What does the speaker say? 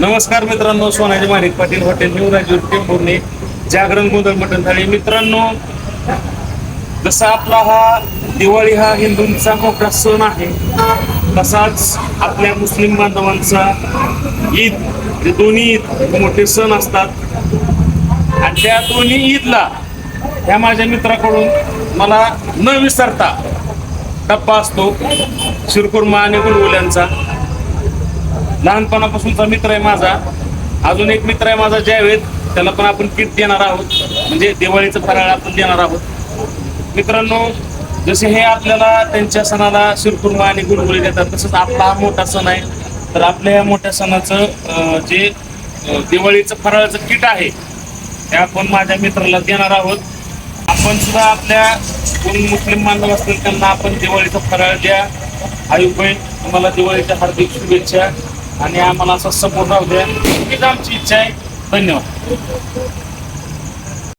नमस्कार मित्रांनो Sonaji Manik Patil hotel new Rajur Tembhurne जागरण गोंधळ मटण थाळी मित्रांनो जसा आपला हा दिवाळी हा हिंदूंचा मोठा सण आहे तसाच आपल्या मुस्लिम बांधवांचा ईद हे दोन्ही ईद मोठे सण असतात. आणि त्या दोन्ही ईदला ह्या माझ्या मित्राकडून मला न विसरता टप्पा असतो शिरकुर्मा आणि गुलगुल्यांचा. लहानपणापासूनचा मित्र आहे माझा. अजून एक मित्र आहे माझा जयवेद त्याला पण आपण किट देणार आहोत. म्हणजे दिवाळीचं फराळ आपण देणार आहोत. मित्रांनो जसे हे आपल्याला त्यांच्या सणाला शिरकुर्मा आणि गुलगुली देतात तसंच आपला हा मोठा सण आहे. तर आपल्या ह्या मोठ्या सणाचं जे दिवाळीचं फराळाचं किट आहे ते आपण माझ्या मित्राला देणार आहोत. आपण सुद्धा आपल्या कोण मुस्लिम बांधव असतील त्यांना आपण दिवाळीचा फराळ द्या. आयुबाई तुम्हाला दिवाळीच्या हार्दिक शुभेच्छा. आणि आम्हाला असा सपोर्ट राहू द्या. हीच आमची इच्छा आहे. धन्यवाद.